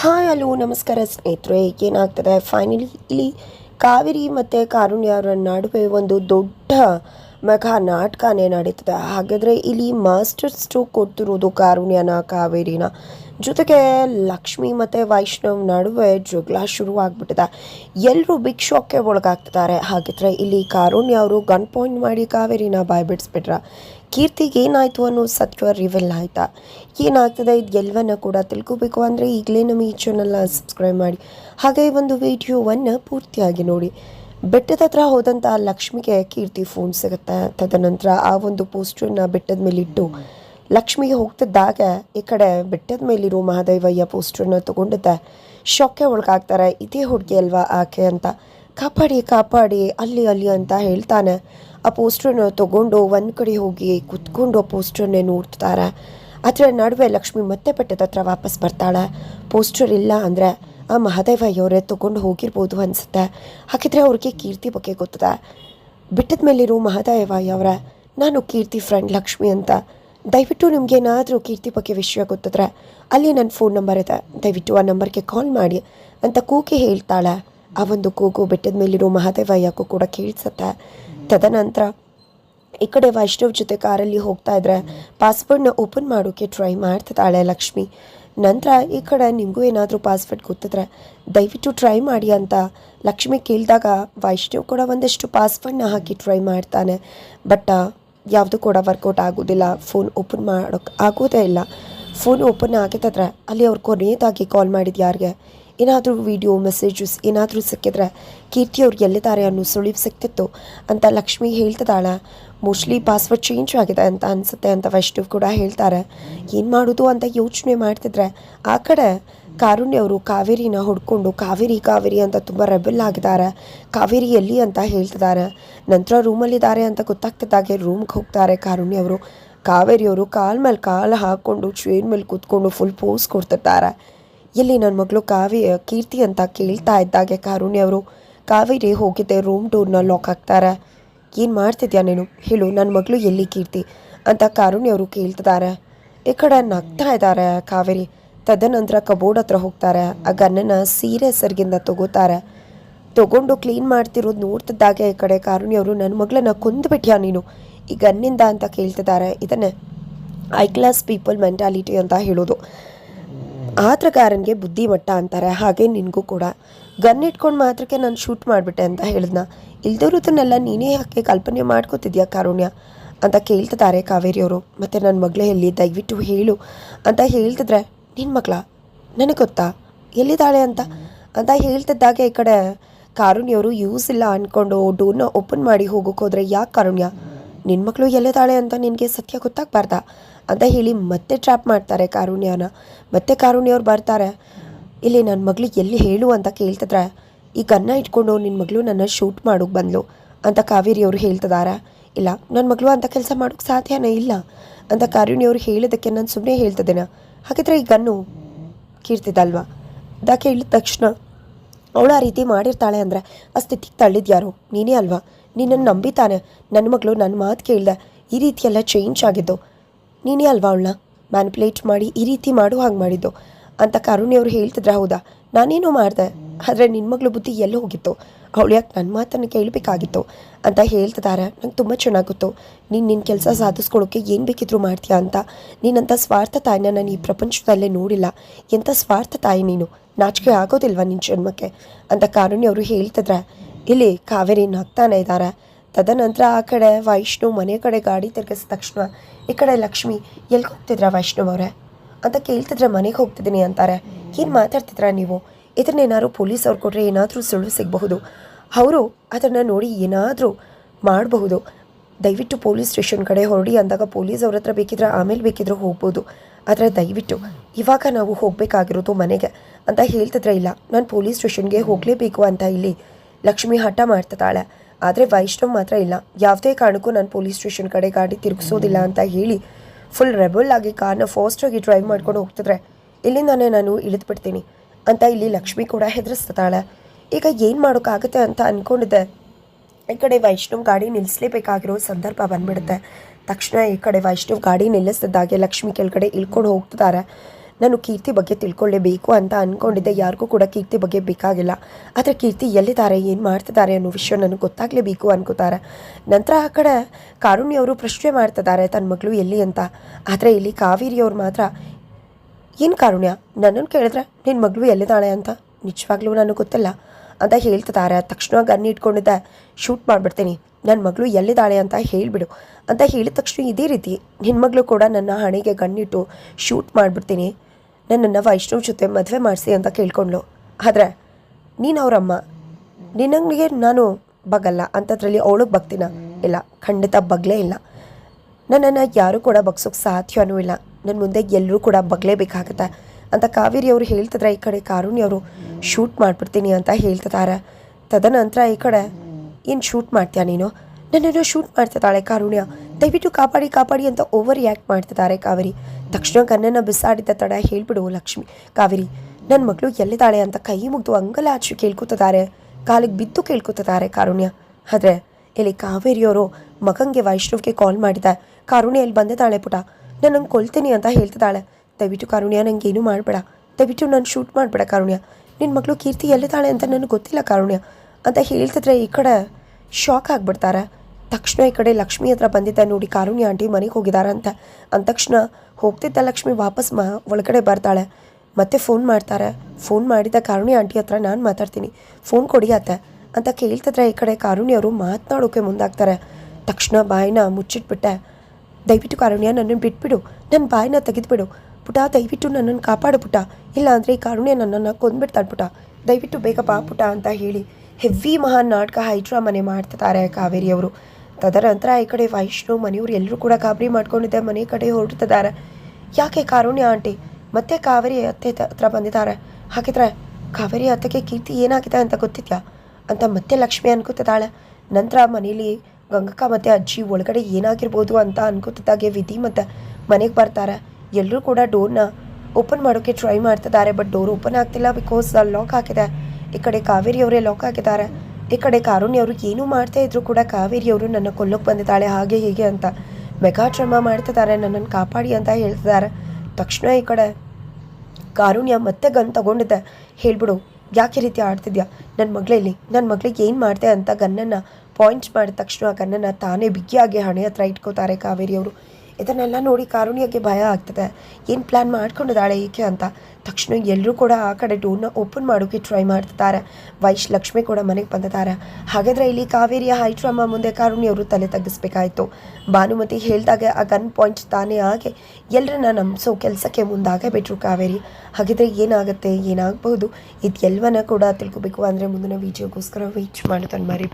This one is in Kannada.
ಹಾಯ್, ಹಲೋ, ನಮಸ್ಕಾರ ಸ್ನೇಹಿತರೆ, ಏನಾಗ್ತದೆ? ಫೈನಲಿ ಇಲ್ಲಿ ಕಾವೇರಿ ಮತ್ತು ಕಾರುಣ್ಯ ಅವರ ನಡುವೆ ಒಂದು ದೊಡ್ಡ ಮೆಗಾ ನಾಟಕನೇ ನಡೀತದೆ. ಹಾಗಾದರೆ ಇಲ್ಲಿ ಮಾಸ್ಟರ್ ಸ್ಟ್ರೋಕ್ ಕೊಡ್ತಿರೋದು ಕಾರುಣ್ಯನ, ಕಾವೇರಿನ. ಜೊತೆಗೆ ಲಕ್ಷ್ಮಿ ಮತ್ತು ವೈಷ್ಣವ್ ನಡುವೆ ಜಗಳ ಶುರುವಾಗ್ಬಿಟ್ಟಿದೆ ಎಲ್ಲರೂ ಬಿಗ್ ಶಾಕ್ಗೆ ಒಳಗಾಗ್ತಿದ್ದಾರೆ. ಹಾಗಿದ್ರೆ ಇಲ್ಲಿ ಕಾರುಣ್ಯ ಅವರು ಗನ್ ಪಾಯಿಂಟ್ ಮಾಡಿ ಕಾವೇರಿನ ಬಾಯ್ಬಿಡಿಸ್ಬಿಟ್ರ ಕೀರ್ತಿಗೆ ಏನಾಯಿತು ಅನ್ನೋ ಸತ್ವ ರಿವೆಲ್ ಆಯ್ತಾ? ಏನಾಗ್ತದೆ? ಇದು ಕೂಡ ತಿಳ್ಕೊಬೇಕು. ಅಂದರೆ ಈಗಲೇ ನಮ್ಮ ಈ ಚಾನಲ್ನ ಸಬ್ಸ್ಕ್ರೈಬ್ ಮಾಡಿ. ಹಾಗೆ ಒಂದು ವಿಡಿಯೋವನ್ನು ಪೂರ್ತಿಯಾಗಿ ನೋಡಿ. ಬೆಟ್ಟದ ಹತ್ರ ಹೋದಂಥ ಲಕ್ಷ್ಮಿಗೆ ಕೀರ್ತಿ ಫೋನ್ ಸಿಗುತ್ತೆ. ತದನಂತರ ಆ ಒಂದು ಪೋಸ್ಟರ್ನ ಬೆಟ್ಟದ ಮೇಲಿಟ್ಟು ಲಕ್ಷ್ಮಿಗೆ ಹೋಗ್ತಿದ್ದಾಗ ಈ ಕಡೆ ಬೆಟ್ಟದ ಮೇಲಿರೋ ಮಹಾದೇವಯ್ಯ ಪೋಸ್ಟರ್ನ ತಗೊಂಡಿದ್ದೆ. ಶಾಕೆ ಒಳಗಾಗ್ತಾರೆ. ಇದೇ ಹುಡುಗಿ ಅಲ್ವಾ ಆಕೆ ಅಂತ. ಕಾಪಾಡಿ ಕಾಪಾಡಿ, ಅಲ್ಲಿ ಅಲ್ಲಿ ಅಂತ ಹೇಳ್ತಾನೆ. ಆ ಪೋಸ್ಟರ್ನ ತಗೊಂಡು ಒಂದು ಕಡೆ ಹೋಗಿ ಕುತ್ಕೊಂಡು ಆ ಪೋಸ್ಟರ್ನೇ ನೋಡ್ತಾರೆ? ಅದರ ನಡುವೆ ಲಕ್ಷ್ಮಿ ಮತ್ತೆ ಬೆಟ್ಟದ ಹತ್ರ ವಾಪಸ್ ಬರ್ತಾಳೆ. ಪೋಸ್ಟರ್ ಇಲ್ಲ ಅಂದರೆ ಆ ಮಹಾದೇವಯ್ಯವರೇ ತೊಗೊಂಡು ಹೋಗಿರ್ಬೋದು ಅನಿಸುತ್ತೆ. ಹಾಗಿದ್ರೆ ಅವ್ರಿಗೆ ಕೀರ್ತಿ ಬಗ್ಗೆ ಗೊತ್ತದೆ? ಬೆಟ್ಟದ ಮೇಲಿರೋ ಮಹಾದೇವಯ್ಯ ಅವರ, ನಾನು ಕೀರ್ತಿ ಫ್ರೆಂಡ್ ಲಕ್ಷ್ಮಿ ಅಂತ. ದಯವಿಟ್ಟು ನಿಮಗೇನಾದರೂ ಕೀರ್ತಿ ಬಗ್ಗೆ ವಿಷಯ ಗೊತ್ತಿದ್ರೆ ಅಲ್ಲಿ ನನ್ನ ಫೋನ್ ನಂಬರ್ ಇದೆ. ದಯವಿಟ್ಟು ಆ ನಂಬರ್ಗೆ ಕಾಲ್ ಮಾಡಿ ಅಂತ ಕೂಗಿ ಹೇಳ್ತಾಳೆ. ಆ ಒಂದು ಕೂಗು ಬೆಟ್ಟದ ಮೇಲಿರೋ ಮಹಾದೇವಯ್ಯಕ್ಕೂ ಕೂಡ ಕೇಳಿಸುತ್ತೆ. ತದನಂತರ ಈ ಕಡೆ ವೈಷ್ಣವ್ ಜೊತೆ ಕಾರಲ್ಲಿ ಹೋಗ್ತಾ ಇದ್ರೆ ಪಾಸ್ವರ್ಡ್ನ ಓಪನ್ ಮಾಡೋಕ್ಕೆ ಟ್ರೈ ಮಾಡ್ತಿದ್ದಾಳೆ ಲಕ್ಷ್ಮಿ. ನಂತರ ಈ ಕಡೆ ನಿಮಗೂ ಏನಾದರೂ ಪಾಸ್ವರ್ಡ್ ಗೊತ್ತಿದ್ರೆ ದಯವಿಟ್ಟು ಟ್ರೈ ಮಾಡಿ ಅಂತ ಲಕ್ಷ್ಮಿ ಕೇಳಿದಾಗ ವೈಷ್ಣವ್ ಕೂಡ ಒಂದಷ್ಟು ಪಾಸ್ವರ್ಡ್ನ ಹಾಕಿ ಟ್ರೈ ಮಾಡ್ತಾನೆ. ಬಟ್ ಯಾವುದು ಕೂಡ ವರ್ಕೌಟ್ ಆಗೋದಿಲ್ಲ. ಫೋನ್ ಓಪನ್ ಮಾಡೋಕ್ಕೆ ಆಗೋದೇ ಇಲ್ಲ. ಫೋನ್ ಓಪನ್ ಆಗಿದ್ರೆ ಅಲ್ಲಿ ಅವ್ರು ಕೊನೆಯದಾಗಿ ಕಾಲ್ ಮಾಡಿದ್ದು ಯಾರಿಗೆ? ಏನಾದರೂ ವಿಡಿಯೋ ಮೆಸೇಜಸ್ ಏನಾದರೂ ಸಿಕ್ಕಿದ್ರೆ ಕೀರ್ತಿ ಅವ್ರು ಎಲ್ಲಿದ್ದಾರೆ ಅನ್ನೋ ಸುಳಿವು ಸಿಕ್ತಿತ್ತು ಅಂತ ಲಕ್ಷ್ಮಿ ಹೇಳ್ತಿದ್ದಾಳೆ. ಮೋಸ್ಟ್ಲಿ ಪಾಸ್ವರ್ಡ್ ಚೇಂಜ್ ಆಗಿದೆ ಅಂತ ಅನಿಸುತ್ತೆ ಅಂತ ವೈಷ್ಣವ್ ಕೂಡ ಹೇಳ್ತಾರೆ. ಏನು ಮಾಡೋದು ಅಂತ ಯೋಚನೆ ಮಾಡ್ತಿದ್ರೆ ಆ ಕಡೆ ಕಾರುಣ್ಯ ಅವರು ಕಾವೇರಿನ ಹುಡ್ಕೊಂಡು ಕಾವೇರಿ ಕಾವೇರಿ ಅಂತ ತುಂಬ ರೆಬೆಲ್ ಆಗಿದ್ದಾರೆ. ಕಾವೇರಿ ಎಲ್ಲಿ ಅಂತ ಹೇಳ್ತಿದ್ದಾರೆ. ನಂತರ ರೂಮಲ್ಲಿದ್ದಾರೆ ಅಂತ ಗೊತ್ತಾಗ್ತಿದ್ದಾಗೆ ರೂಮ್ಗೆ ಹೋಗ್ತಾರೆ ಕಾರುಣ್ಯವರು ಕಾವೇರಿಯವರು ಕಾಲ್ ಮೇಲೆ ಕಾಲು ಹಾಕ್ಕೊಂಡು ಚೇರ್ ಮೇಲೆ ಕೂತ್ಕೊಂಡು ಫುಲ್ ಪೋಸ್ ಕೊಡ್ತಿರ್ತಾರೆ. ಎಲ್ಲಿ ನನ್ನ ಮಗಳು ಕಾವಿ ಕೀರ್ತಿ ಅಂತ ಕೇಳ್ತಾ ಇದ್ದಾಗೆ ಕಾರುಣ್ಯ ಅವರು. ಕಾವೇರಿ ಹೋಗಿದ್ದೆ ರೂಮ್ ಡೋರ್ನ ಲಾಕ್ ಹಾಕ್ತಾರೆ. ಏನು ಮಾಡ್ತಿದ್ಯಾ ನೀನು? ಹೇಳು ನನ್ನ ಮಗಳು ಎಲ್ಲಿ ಕೀರ್ತಿ? ಅಂತ ಕಾರುಣ್ಯ ಅವರು ಕೇಳ್ತಿದ್ದಾರೆ. ಈ ಕಡೆ ನಗ್ತಾ ಇದ್ದಾರೆ ಕಾವೇರಿ. ತದನಂತರ ಕಬೋರ್ಡ್ ಹತ್ರ ಹೋಗ್ತಾರೆ. ಆ ಗನ್ನನ ಸೀರೆ ಸರ್ಗಿಂದ ತಗೋತಾರೆ. ತಗೊಂಡು ಕ್ಲೀನ್ ಮಾಡ್ತಿರೋದು ನೋಡ್ತಿದ್ದಾಗೆ ಈ ಕಡೆ ಕಾರುಣ್ಯ ಅವರು. ನನ್ನ ಮಗಳನ್ನ ಕೊಂದುಬಿಟ್ಯಾ ನೀನು? ಈ ಗನ್ನಿಂದ ಅಂತ ಕೇಳ್ತಿದ್ದಾರೆ. ಇದನ್ನೇ ಐ ಕ್ಲಾಸ್ ಪೀಪಲ್ ಮೆಂಟಾಲಿಟಿ ಅಂತ ಹೇಳೋದು. ಆತ್ರಗಾರನಿಗೆ ಬುದ್ಧಿಮಟ್ಟ ಅಂತಾರೆ, ಹಾಗೆ ನಿನಗೂ ಕೂಡ. ಗನ್ ಇಟ್ಕೊಂಡು ಮಾತ್ರಕ್ಕೆ ನಾನು ಶೂಟ್ ಮಾಡಿಬಿಟ್ಟೆ ಅಂತ ಹೇಳಿದ್ನ. ಇಲ್ದಿರೋದನ್ನೆಲ್ಲ ನೀನೇ ಯಾಕೆ ಕಲ್ಪನೆ ಮಾಡ್ಕೋತಿದ್ಯಾ ಕಾರುಣ್ಯ? ಅಂತ ಕೇಳ್ತಿದ್ದಾರೆ ಕಾವೇರಿಯವರು. ಮತ್ತು ನನ್ನ ಮಗಳೇ ಎಲ್ಲಿ? ದಯವಿಟ್ಟು ಹೇಳು. ಅಂತ ಹೇಳ್ತಿದ್ರೆ ನಿನ್ನ ಮಗಳ? ನನಗೆ ಗೊತ್ತಾ? ಎಲ್ಲಿದ್ದಾಳೆ ಅಂತ? ಅಂತ ಹೇಳ್ತಿದ್ದಾಗೆ ಈ ಕಡೆ ಕಾರುಣ್ಯವರು, ಯೂಸ್ ಇಲ್ಲ ಅಂದ್ಕೊಂಡು ಡೋರ್ನ ಓಪನ್ ಮಾಡಿ ಹೋಗೋಕೆ ಹೋದರೆ ಯಾಕೆ ಕಾರುಣ್ಯ? ನಿನ್ನ ಮಕ್ಕಳು ಎಲ್ಲಿದ್ದಾಳೆ ಅಂತ ನಿನಗೆ ಸತ್ಯ ಗೊತ್ತಾಗಬಾರ್ದಾ? ಅಂತ ಹೇಳಿ ಮತ್ತೆ ಟ್ರ್ಯಾಪ್ ಮಾಡ್ತಾರೆ ಕಾರುಣ್ಯನ. ಮತ್ತೆ ಕಾರುಣ್ಯವ್ರು ಬರ್ತಾರೆ. ಇಲ್ಲಿ ನನ್ನ ಮಗಳಿಗೆ ಎಲ್ಲಿ ಹೇಳು ಅಂತ ಕೇಳ್ತಿದ್ರೆ, ಈ ಗನ್ನ ಇಟ್ಕೊಂಡು ನಿನ್ನ ಮಗಳು ನನ್ನ ಶೂಟ್ ಮಾಡೋಕೆ ಬಂದ್ಲು ಅಂತ ಕಾವೇರಿಯವರು ಹೇಳ್ತಿದ್ದಾರೆ ಇಲ್ಲ ನನ್ನ ಮಗಳು ಅಂತ ಕೆಲಸ ಮಾಡೋಕ್ಕೆ ಸಾಧ್ಯನೇ ಇಲ್ಲ ಅಂತ ಕಾರುಣ್ಯವ್ರು ಹೇಳಿದ್ದಕ್ಕೆ ನಾನು ಸುಮ್ಮನೆ ಹೇಳ್ತಿದ್ದೇನೆ. ಹಾಗಿದ್ರೆ ಈ ಗನ್ನು ಕೀರ್ತಿದಲ್ವಾ? ಅದಕ್ಕೆ ಕೇಳಿದ ತಕ್ಷಣ, ಅವಳು ಆ ರೀತಿ ಮಾಡಿರ್ತಾಳೆ ಅಂದರೆ ಆ ಸ್ಥಿತಿಗೆ ತಳ್ಳಿದ್ಯಾರು? ನೀನೇ ಅಲ್ವಾ? ನಿನ್ನನ್ನು ನಂಬಿತಾನೆ? ನನ್ನ ಮಗಳು ನನ್ನ ಮಾತು ಕೇಳಿದೆ ಈ ರೀತಿಯೆಲ್ಲ ಚೇಂಜ್ ಆಗಿದ್ದು. ನೀನೇ ಅಲ್ವಾ ಅವಳನ್ನ? ಮ್ಯಾನಿಪುಲೇಟ್ ಮಾಡಿ ಈ ರೀತಿ ಮಾಡು, ಹಾಗೆ ಮಾಡಿದ್ದು. ಅಂತ ಕರುಣಿಯವರು ಹೇಳ್ತಿದ್ರೆ, ಹೌದಾ? ನಾನೇನೋ ಮಾಡಿದೆ, ಆದರೆ ನಿನ್ನ ಮಗಳು ಬುದ್ಧಿ ಎಲ್ಲೋ ಹೋಗಿತ್ತು. ಅವಳು ಯಾಕೆ ನನ್ನ ಮಾತನ್ನು ಕೇಳಬೇಕಾಗಿತ್ತು ಅಂತ ಹೇಳ್ತಿದ್ದಾರೆ ನಂಗೆ ತುಂಬ ಚೆನ್ನಾಗಿ ಗೊತ್ತು ನೀನು ನಿನ್ನ ಕೆಲಸ ಸಾಧಿಸ್ಕೊಳ್ಳೋಕ್ಕೆ ಏನು ಬೇಕಿದ್ರು ಮಾಡ್ತೀಯಾ ಅಂತ. ನೀನಂಥ ಸ್ವಾರ್ಥ ತಾಯಿನ ನಾನು ಈ ಪ್ರಪಂಚದಲ್ಲೇ ನೋಡಿಲ್ಲ. ಎಂಥ ಸ್ವಾರ್ಥ ತಾಯಿ ನೀನು? ನಾಚಿಕೆ ಆಗೋದಿಲ್ವಾ ನಿನ್ನ ಜನ್ಮಕ್ಕೆ? ಅಂತ ಕಾರುಣ್ಯವರು ಹೇಳ್ತಿದ್ರೆ, ಇಲ್ಲಿ ಕಾವೇರಿ ನಗ್ತಾನೆ ಇದ್ದಾರೆ ತದನಂತರ ಆ ಕಡೆ ವೈಷ್ಣು ಮನೆ ಕಡೆ ಗಾಡಿ ತಿರ್ಗಿಸಿದ ತಕ್ಷಣ, ಈ ಕಡೆ ಲಕ್ಷ್ಮಿ ಎಲ್ಲಿ ಹೋಗ್ತಿದ್ರ ಅವರೇ? ಅಂತ ಕೇಳ್ತಿದ್ರೆ ಮನೆಗೆ ಹೋಗ್ತಿದ್ದೀನಿ ಅಂತಾರೆ. ಏನು ಮಾತಾಡ್ತಿದ್ರ ನೀವು? ಇದನ್ನೇನಾದ್ರು ಪೊಲೀಸ್ ಅವ್ರು ಕೊಟ್ಟರೆ ಏನಾದರೂ ಸುಳ್ಳು ಸಿಗಬಹುದು. ಅವರು ಅದನ್ನು ನೋಡಿ ಏನಾದರೂ ಮಾಡಬಹುದು. ದಯವಿಟ್ಟು ಪೊಲೀಸ್ ಸ್ಟೇಷನ್ ಕಡೆ ಹೊರಡಿ ಅಂದಾಗ ಪೊಲೀಸ್ ಅವ್ರ ಹತ್ರ ಬೇಕಿದ್ರೆ ಆಮೇಲೆ ಬೇಕಿದ್ರೆ ಹೋಗ್ಬೋದು. ಆದರೆ ದಯವಿಟ್ಟು, ಇವಾಗ ನಾವು ಹೋಗಬೇಕಾಗಿರೋದು ಮನೆಗೆ ಅಂತ ಹೇಳ್ತಿದ್ರೆ ಇಲ್ಲ. ನಾನು ಪೊಲೀಸ್ ಸ್ಟೇಷನ್ಗೆ ಹೋಗಲೇಬೇಕು ಅಂತ ಇಲ್ಲಿ ಲಕ್ಷ್ಮಿ ಹಠ ಮಾಡ್ತಿದ್ದಾಳೆ. ಆದರೆ ವೈಷ್ಣವ್ ಮಾತ್ರ ಇಲ್ಲ. ಯಾವುದೇ ಕಾರಣಕ್ಕೂ ನಾನು ಪೊಲೀಸ್ ಸ್ಟೇಷನ್ ಕಡೆ ಗಾಡಿ ತಿರುಗಿಸೋದಿಲ್ಲ ಅಂತ ಹೇಳಿ ಫುಲ್ ರೆಬಲ್ ಆಗಿ ಕಾರ್ನ ಫಾಸ್ಟಾಗಿ ಡ್ರೈವ್ ಮಾಡ್ಕೊಂಡು ಹೋಗ್ತಿದ್ರೆ ಇಲ್ಲಿಂದಾನೇ ನಾನು ಇಳಿದ್ಬಿಡ್ತೀನಿ ಅಂತ ಇಲ್ಲಿ ಲಕ್ಷ್ಮಿ ಕೂಡ ಹೆದರಿಸ್ತಾಳೆ ಈಗ ಏನು ಮಾಡೋಕ್ಕಾಗುತ್ತೆ ಅಂತ ಅಂದ್ಕೊಂಡಿದ್ದೆ ಈ ಕಡೆ ವೈಷ್ಣವ್ ಗಾಡಿ ನಿಲ್ಲಿಸಲೇಬೇಕಾಗಿರೋ ಸಂದರ್ಭ ಬಂದ್ಬಿಡುತ್ತೆ. ತಕ್ಷಣ ಈ ಕಡೆ ವೈಷ್ಣವ್ ಗಾಡಿ ನಿಲ್ಲಿಸ್ತಿದ್ದಾಗೆ ಲಕ್ಷ್ಮಿ ಕೆಳಗಡೆ ಇಳ್ಕೊಂಡು ಹೋಗ್ತಿದ್ದಾರೆ. ನಾನು ಕೀರ್ತಿ ಬಗ್ಗೆ ತಿಳ್ಕೊಳ್ಳೇಬೇಕು ಅಂತ ಅಂದ್ಕೊಂಡಿದ್ದೆ ಯಾರಿಗೂ ಕೂಡ ಕೀರ್ತಿ ಬಗ್ಗೆ ಬೇಕಾಗಿಲ್ಲ. ಆದರೆ ಕೀರ್ತಿ ಎಲ್ಲಿದ್ದಾರೆ, ಏನು ಮಾಡ್ತಿದ್ದಾರೆ ಅನ್ನೋ ವಿಷಯ ನನಗೆ ಗೊತ್ತಾಗಲೇಬೇಕು ಅನ್ಕೋತಾರೆ. ನಂತರ ಆ ಕಡೆ ಕಾರುಣ್ಯವರು ಪ್ರಶ್ನೆ ಮಾಡ್ತಿದ್ದಾರೆ ತನ್ನ ಮಗಳು ಎಲ್ಲಿ ಅಂತ. ಆದರೆ ಇಲ್ಲಿ ಕಾವೇರಿಯವ್ರು ಮಾತ್ರ, ಏನು ಕಾರುಣ್ಯ? ನನ್ನನ್ನು ಕೇಳಿದ್ರೆ ನಿನ್ನ ಮಗಳು ಎಲ್ಲಿದ್ದಾಳೆ ಅಂತ? ನಿಜವಾಗ್ಲೂ ನನಗೆ ಗೊತ್ತಿಲ್ಲ ಅಂತ ಹೇಳ್ತಿದ್ದಾರೆ. ತಕ್ಷಣ ಗನ್ ಇಟ್ಕೊಂಡಿದ್ದೆ, ಶೂಟ್ ಮಾಡಿಬಿಡ್ತೀನಿ. ನನ್ನ ಮಗಳು ಎಲ್ಲಿದ್ದಾಳೆ ಅಂತ ಹೇಳಿಬಿಡು. ಅಂತ ಹೇಳಿದ ತಕ್ಷಣ ಇದೇ ರೀತಿ ನಿನ್ನ ಮಗಳು ಕೂಡ ನನ್ನ ಹಣೆಗೆ ಗಣ್ಣಿಟ್ಟು, ಶೂಟ್ ಮಾಡಿಬಿಡ್ತೀನಿ. ನನ್ನನ್ನು ವೈಷ್ಣವ್ ಜೊತೆ ಮದುವೆ ಮಾಡಿಸಿ ಅಂತ ಕೇಳ್ಕೊಂಡ್ಲು ಆದರೆ ನೀನು ಅವರಮ್ಮ ನಿನ್ನಂಗೆ ನಾನು ಬಗಲ್ಲ ಅಂಥದ್ರಲ್ಲಿ ಅವಳಿಗೆ ಬಗ್ತೀನ ಇಲ್ಲ, ಖಂಡಿತ ಬಗ್ಲೇ ಇಲ್ಲ. ನನ್ನನ್ನು ಯಾರೂ ಕೂಡ ಬಗ್ಸೋಕ್ಕೆ ಸಾಧ್ಯವೂ ಇಲ್ಲ. ನನ್ನ ಮುಂದೆ ಎಲ್ಲರೂ ಕೂಡ ಬಗ್ಲೇಬೇಕಾಗತ್ತೆ ಅಂತ ಕಾವೇರಿ ಅವರು ಹೇಳ್ತಿದ್ರೆ ಈ ಕಡೆ ಕಾರುಣ್ಯ ಅವರು ಶೂಟ್ ಮಾಡಿಬಿಡ್ತೀನಿ ಅಂತ ಹೇಳ್ತಿದ್ದಾರೆ ತದನಂತರ ಈ ಕಡೆ, ಏನು ಶೂಟ್ ಮಾಡ್ತೀಯ ನೀನು? ನನ್ನನ್ನು ಶೂಟ್ ಮಾಡ್ತಿದ್ದಾಳೆ ಕಾರುಣ್ಯ. ದಯವಿಟ್ಟು ಕಾಪಾಡಿ ಕಾಪಾಡಿ ಅಂತ ಓವರ್ ರಿಯಾಕ್ಟ್ ಮಾಡ್ತಿದ್ದಾರೆ ಕಾವೇರಿ. ತಕ್ಷಣ ಕನ್ನನ ಬಿಸಾಡಿದ ತಡ ಹೇಳ್ಬಿಡು ಲಕ್ಷ್ಮಿ. ಕಾವೇರಿ ನನ್ನ ಮಗಳು ಎಲ್ಲಿದ್ದಾಳೆ ಅಂತ ಕೈ ಮುಗಿದು ಅಂಗಲ ಹಚ್ಚಿ ಕೇಳ್ಕೊತಿದ್ದಾರೆ. ಕಾಲಿಗೆ ಬಿದ್ದು ಕೇಳ್ಕೊತಿದ್ದಾರೆ ಕಾರುಣ್ಯ. ಆದರೆ, ಇಲ್ಲಿ ಕಾವೇರಿಯವರು ಮಗಂಗೆ ವೈಷ್ಣವ್ಗೆ ಕಾಲ್ ಮಾಡಿದ. ಕಾರುಣ್ಯ ಇಲ್ಲಿ ಬಂದಿದ್ದಾಳೆ ಪುಟ. ನಾನು ನಂಗೆ ಕೊಲ್ತೀನಿ ಅಂತ ಹೇಳ್ತಿದ್ದಾಳೆ. ದಯವಿಟ್ಟು ಕಾರುಣ್ಯ ನಂಗೆ ಮಾಡಬೇಡ. ದಯವಿಟ್ಟು ನಾನು ಶೂಟ್ ಮಾಡಬೇಡ ಕಾರುಣ್ಯ. ನಿನ್ನ ಮಗಳು ಕೀರ್ತಿ ಎಲ್ಲಿದ್ದಾಳೆ ಅಂತ ನನಗೆ ಗೊತ್ತಿಲ್ಲ ಕಾರುಣ್ಯ. ಅಂತ ಹೇಳ್ತಿದ್ರೆ ಈ ಕಡೆ ಶಾಕ್ ಆಗಿಬಿಡ್ತಾರೆ. ತಕ್ಷಣ ಈ ಕಡೆ ಲಕ್ಷ್ಮಿ ಹತ್ರ ಬಂದಿದ್ದ ನೋಡಿ ಕಾರುಣ್ಯ ಆಂಟಿ ಮನೆಗೆ ಹೋಗಿದಾರಂತೆ. ಅಂದ ತಕ್ಷಣ ಹೋಗ್ತಿದ್ದ ಲಕ್ಷ್ಮಿ ವಾಪಸ್ ಮಾ ಒಳಗಡೆ ಬರ್ತಾಳೆ ಮತ್ತೆ ಫೋನ್ ಮಾಡ್ತಾರೆ. ಫೋನ್ ಮಾಡಿದ ಕಾರುಣ್ಯ ಆಂಟಿ ಹತ್ರ ನಾನು ಮಾತಾಡ್ತೀನಿ. ಫೋನ್ ಕೊಡಿ ಅತ್ತೆ ಅಂತ ಕೇಳ್ತಿದ್ರೆ ಈ ಕಡೆ ಕಾರುಣ್ಯವರು ಮಾತನಾಡೋಕೆ ಮುಂದಾಗ್ತಾರೆ. ತಕ್ಷಣ ಬಾಯಿನ ಮುಚ್ಚಿಟ್ಬಿಟ್ಟೆ. ದಯವಿಟ್ಟು ಕಾರುಣ್ಯ ನನ್ನನ್ನು ಬಿಟ್ಬಿಡು. ನನ್ನ ಬಾಯಿನ ತೆಗೆದುಬಿಡು. ಪುಟ, ದಯವಿಟ್ಟು ನನ್ನನ್ನು ಕಾಪಾಡು ಪುಟ. ಇಲ್ಲ ಅಂದರೆ ಈ ಕಾರುಣ್ಯ ನನ್ನನ್ನು ಕೊಂದ್ಬಿಡ್ತಾಳೆ ಪುಟ. ದಯವಿಟ್ಟು ಬೇಗ ಬಾ ಪುಟ ಅಂತ ಹೇಳಿ ಹೆವಿ ಮಹಾನ್ ನಾಟಕ ಹೈಡ್ರಾಮನೆ ಮಾಡ್ತಿದ್ದಾರೆ ಕಾವೇರಿಯವರು. ತದನಂತರ ಈ ಕಡೆ ವೈಷ್ಣು, ಮನೆಯವರು ಎಲ್ಲರೂ ಕೂಡ ಗಾಬರಿ ಮಾಡ್ಕೊಂಡಿದ್ದೆ ಮನೆ ಕಡೆ ಹೊರಡ್ತಿದ್ದಾರೆ ಯಾಕೆ ಕಾರುಣ್ಯ ಆಂಟಿ? ಮತ್ತೆ ಕಾವೇರಿ ಅತ್ತೆ ಹತ್ರ ಬಂದಿದ್ದಾರೆ. ಹಾಕಿದ್ರೆ ಕಾವೇರಿ ಅತ್ತೆಗೆ ಕೀರ್ತಿ ಏನಾಗಿದೆ ಅಂತ ಗೊತ್ತಿದ್ಯಾ? ಅಂತ ಮತ್ತೆ ಲಕ್ಷ್ಮಿ ಅನ್ಕೋತಿದ್ದಾಳೆ. ನಂತರ ಮನೇಲಿ ಗಂಗಕ್ಕ ಮತ್ತು ಅಜ್ಜಿ ಒಳಗಡೆ ಏನಾಗಿರ್ಬೋದು ಅಂತ ಅನ್ಕೋತಿದ್ದಾಗೆ ವಿಧಿ ಮತ್ತು ಮನೆಗೆ ಬರ್ತಾರೆ. ಎಲ್ಲರೂ ಕೂಡ ಡೋರ್ನ ಓಪನ್ ಮಾಡೋಕ್ಕೆ ಟ್ರೈ ಮಾಡ್ತಿದ್ದಾರೆ, ಬಟ್ ಡೋರ್ ಓಪನ್ ಆಗ್ತಿಲ್ಲ ಬಿಕಾಸ್ ಲಾಕ್ ಹಾಕಿದೆ. ಈ ಕಡೆ ಕಾವೇರಿಯವರೇ ಲಾಕ್ ಹಾಕಿದ್ದಾರೆ. ಈ ಕಡೆ ಕಾರುಣ್ಯ ಅವರು ಏನೂ ಮಾಡ್ತಾ ಇದ್ರು ಕೂಡ ಕಾವೇರಿ ಅವರು ನನ್ನ ಕೊಲ್ಲೋಕೆ ಬಂದಿದ್ದಾಳೆ, ಹಾಗೆ ಹೀಗೆ ಅಂತ. ಮೆಗಾ ಡ್ರಾಮಾ ಮಾಡ್ತಿದ್ದಾರೆ ನನ್ನನ್ನು ಕಾಪಾಡಿ ಅಂತ ಹೇಳ್ತಿದ್ದಾರೆ. ತಕ್ಷಣ ಈ ಕಡೆ ಕಾರುಣ್ಯ ಮತ್ತೆ ಗನ್ ತಗೊಂಡಿದ್ದೆ. ಹೇಳ್ಬಿಡು, ಯಾಕೆ ರೀತಿ ಆಡ್ತಿದ್ಯಾ? ನನ್ನ ಮಗಳಲ್ಲಿ ನನ್ನ ಮಗಳಿಗೆ ಏನು ಮಾಡ್ತೆ ಅಂತ ಗನ್ನನ್ನು ಪಾಯಿಂಟ್ ಮಾಡಿದ ತಕ್ಷಣ ಆ ಗನ್ನನ್ನು ತಾನೇ ಬಿಗಿಯಾಗಿ ಹಣೆ ಹತ್ರ ಇಟ್ಕೋತಾರೆ ಕಾವೇರಿಯವರು ಇದನ್ನೆಲ್ಲ ನೋಡಿ ಕಾರುಣ್ಯಕ್ಕೆ ಭಯ ಆಗ್ತದೆ. ಏನು ಪ್ಲ್ಯಾನ್ ಮಾಡ್ಕೊಂಡಿದ್ದಾಳೆ ಏಕೆ ಅಂತ? ತಕ್ಷಣ ಎಲ್ಲರೂ ಕೂಡ ಆ ಕಡೆ ಡೋರ್ನ ಓಪನ್ ಮಾಡೋಕ್ಕೆ ಟ್ರೈ ಮಾಡ್ತಿದ್ದಾರೆ. ವೈಶ್, ಲಕ್ಷ್ಮಿ ಕೂಡ ಮನೆಗೆ ಬಂದಿದ್ದಾರೆ. ಹಾಗಾದರೆ ಇಲ್ಲಿ ಕಾವೇರಿಯ ಹೈಡ್ರಾಮಾ ಮುಂದೆ ಕಾರುಣ್ಯವರು ತಲೆ ತಗ್ಗಿಸ್ಬೇಕಾಯಿತು. ಭಾನುಮತಿ ಹೇಳಿದಾಗ ಆ ಗನ್ ಪಾಯಿಂಟ್ ತಾನೇ ಆಗಿ ಎಲ್ಲರನ್ನ ನಂಬಿಸೋ ಕೆಲಸಕ್ಕೆ ಮುಂದಾಗ ಬಿಟ್ಟರು ಕಾವೇರಿ. ಹಾಗಿದ್ರೆ ಏನಾಗುತ್ತೆ, ಏನಾಗಬಹುದು? ಇದೆಲ್ಲವನ್ನ ಕೂಡ ತಿಳ್ಕೊಬೇಕು. ಅಂದರೆ ಮುಂದಿನ ವಿಡಿಯೋಗೋಸ್ಕರ ವೀಚ್ ಮಾಡೋದನ್ನು ಮರಿಬೇಡಿ